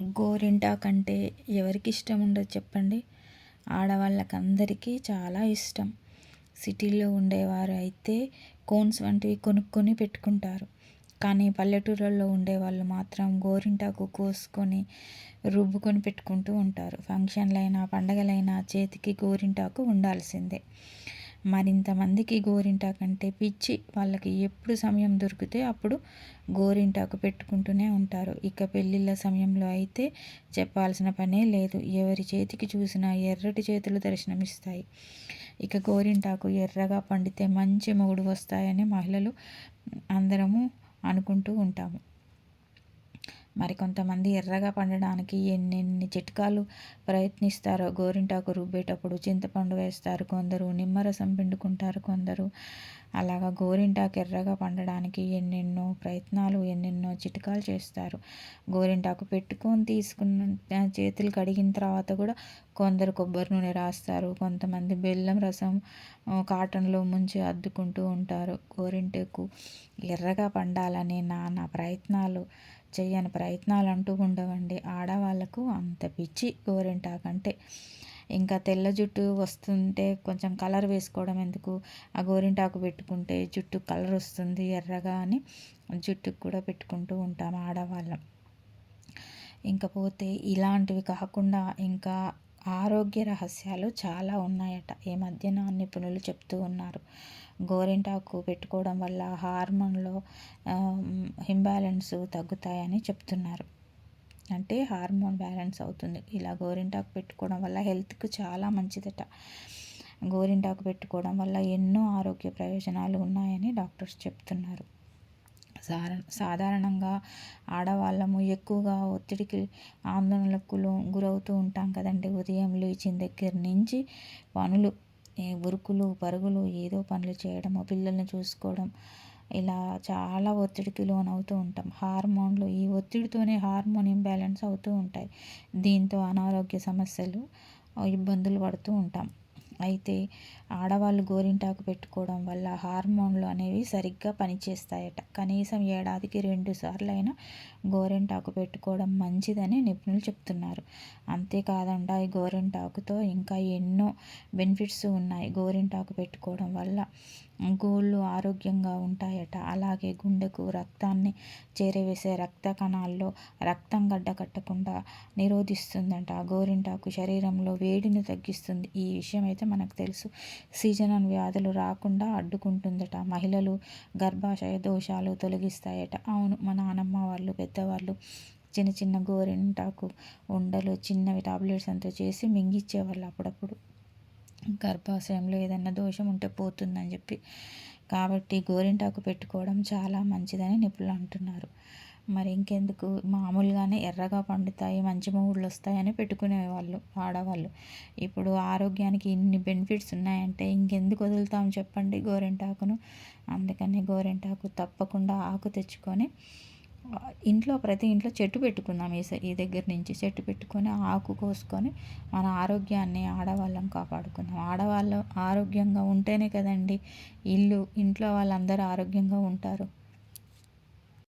గోరింటా కంటే ఎవరికి ఇష్టం ఉండదు చెప్పండి. ఆడవాళ్ళకి అందరికీ చాలా ఇష్టం. సిటీలో ఉండేవారు అయితే కోన్స్ వంటివి కొనుక్కొని పెట్టుకుంటారు. కానీ పల్లెటూరులలో ఉండేవాళ్ళు మాత్రం గోరింటాకు కోసుకొని రుబ్బుకొని పెట్టుకుంటూ ఉంటారు. ఫంక్షన్లైనా పండగలైనా చేతికి గోరింటాకు ఉండాల్సిందే. మరింతమందికి గోరింటాకు అంటే పిచ్చి వాళ్ళకి ఎప్పుడు సమయం దొరికితే అప్పుడు గోరింటాకు పెట్టుకుంటూనే ఉంటారు. ఇక పెళ్ళిళ్ళ సమయంలో అయితే చెప్పాల్సిన పనే లేదు. ఎవరి చేతికి చూసినా ఎర్రటి చేతులు దర్శనమిస్తాయి. ఇక గోరింటాకు ఎర్రగా పండితే మంచి మొగుడు వస్తాయని మహిళలు అందరము అనుకుంటూ ఉంటాము. మరి కొంతమంది ఎర్రగా పండడానికి ఎన్నెన్ని చిట్కాలు ప్రయత్నిస్తారో గోరింటాకు రుబ్బేటప్పుడు చింతపండు వేస్తారు కొందరు నిమ్మరసం పిండుకుంటారు కొందరు. అలాగా గోరింటాకు ఎర్రగా పండడానికి ఎన్నెన్నో ప్రయత్నాలు ఎన్నెన్నో చిట్కాలు చేస్తారు. గోరింటాకు పెట్టుకొని తీసుకున్న చేతులు కడిగిన తర్వాత కూడా కొందరు కొబ్బరి నూనె రాస్తారు. కొంతమంది బెల్లం రసం కాటన్లో ముంచి అద్దుకుంటూ ఉంటారు. గోరింటకు ఎర్రగా పండాలని నానా ప్రయత్నాలు చేయని ప్రయత్నాలు అంటూ ఉండవండి. ఆడవాళ్ళకు అంత పిచ్చి గోరింటాకంటే. ఇంకా తెల్ల జుట్టు వస్తుంటే కొంచెం కలర్ వేసుకోవడం ఎందుకు? ఆ గోరింటాకు పెట్టుకుంటే జుట్టు కలర్ వస్తుంది ఎర్రగా అని జుట్టుకు కూడా పెట్టుకుంటూ ఉంటాం ఆడవాళ్ళం. ఇంకపోతే ఇలాంటివి కాకుండా ఇంకా ఆరోగ్య రహస్యాలు చాలా ఉన్నాయట. ఈ మధ్యన నిపుణులు చెప్తూ ఉన్నారు. గోరింటాకు పెట్టుకోవడం వల్ల హార్మోన్లో ఇంబ్యాలెన్స్ తగ్గుతాయని చెప్తున్నారు. అంటే హార్మోన్ బ్యాలెన్స్ అవుతుంది. ఇలా గోరింటాకు పెట్టుకోవడం వల్ల హెల్త్కు చాలా మంచిదట. గోరింటాకు పెట్టుకోవడం వల్ల ఎన్నో ఆరోగ్య ప్రయోజనాలు ఉన్నాయని డాక్టర్స్ చెప్తున్నారు. సాధారణంగా ఆడవాళ్ళము ఎక్కువగా ఒత్తిడికి ఆందోళనలకు గురవుతూ ఉంటాం కదండి. ఉదయం లేచిన దగ్గర నుంచి పనులు ఉరుకులు పరుగులు ఏదో పనులు చేయడము పిల్లల్ని చూసుకోవడం ఇలా చాలా ఒత్తిడికి లోనవుతూ ఉంటాం. హార్మోన్లు ఈ ఒత్తిడితోనే హార్మోన్ ఇంబ్యాలెన్స్ అవుతూ ఉంటాయి. దీంతో అనారోగ్య సమస్యలు ఇబ్బందులు పడుతూ ఉంటాం. అయితే ఆడవాళ్ళు గోరింటాకు పెట్టుకోవడం వల్ల హార్మోన్లు అనేవి సరిగ్గా పనిచేస్తాయట. కనీసం ఏడాదికి రెండు సార్లు అయినా గోరింటాకు పెట్టుకోవడం మంచిదని నిపుణులు చెప్తున్నారు. అంతేకాదండా ఈ గోరింటాకుతో ఇంకా ఎన్నో బెనిఫిట్స్ ఉన్నాయి గోరింటాకు పెట్టుకోవడం వల్ల. గోళ్ళు ఆరోగ్యంగా ఉంటాయట. అలాగే గుండెకు రక్తాన్ని చేరవేసే రక్త కణాల్లో రక్తం గడ్డ కట్టకుండా నిరోధిస్తుందంట. గోరింటాకు శరీరంలో వేడిని తగ్గిస్తుంది. ఈ విషయం అయితే మనకు తెలుసు. సీజనల్ వ్యాధులు రాకుండా అడ్డుకుంటుందట. మహిళలు గర్భాశయ దోషాలు తొలగిస్తాయట. అవును మా నానమ్మ వాళ్ళు పెద్దవాళ్ళు చిన్న చిన్న గోరింటాకు ఉండలు చిన్నవి టాబ్లెట్స్ అంతా చేసి మింగిచ్చేవాళ్ళు అప్పుడప్పుడు. గర్భాశయంలో ఏదైనా దోషం ఉంటే పోతుందని చెప్పి. కాబట్టి గోరింటాకు పెట్టుకోవడం చాలా మంచిదని నిపుణులు అంటున్నారు. మరి ఇంకెందుకు? మామూలుగానే ఎర్రగా పండుతాయి మంచి మూడులు వస్తాయని పెట్టుకునేవాళ్ళు ఆడవాళ్ళు. ఇప్పుడు ఆరోగ్యానికి ఇన్ని బెనిఫిట్స్ ఉన్నాయంటే ఇంకెందుకు వదులుతాం చెప్పండి గోరింటాకును? అందుకని గోరింటాకు తప్పకుండా ఆకు తెచ్చుకొని ఇంట్లో ప్రతి ఇంట్లో చెట్టు పెట్టుకుందాం ఈ ఈ దగ్గర నుంచి చెట్టు పెట్టుకొని ఆకు కోసుకొని మన ఆరోగ్యాన్ని ఆడవాళ్ళం కాపాడుకుందాం. ఆడవాళ్ళు ఆరోగ్యంగా ఉంటేనే కదండి ఇల్లు ఇంట్లో వాళ్ళందరూ ఆరోగ్యంగా ఉంటారు.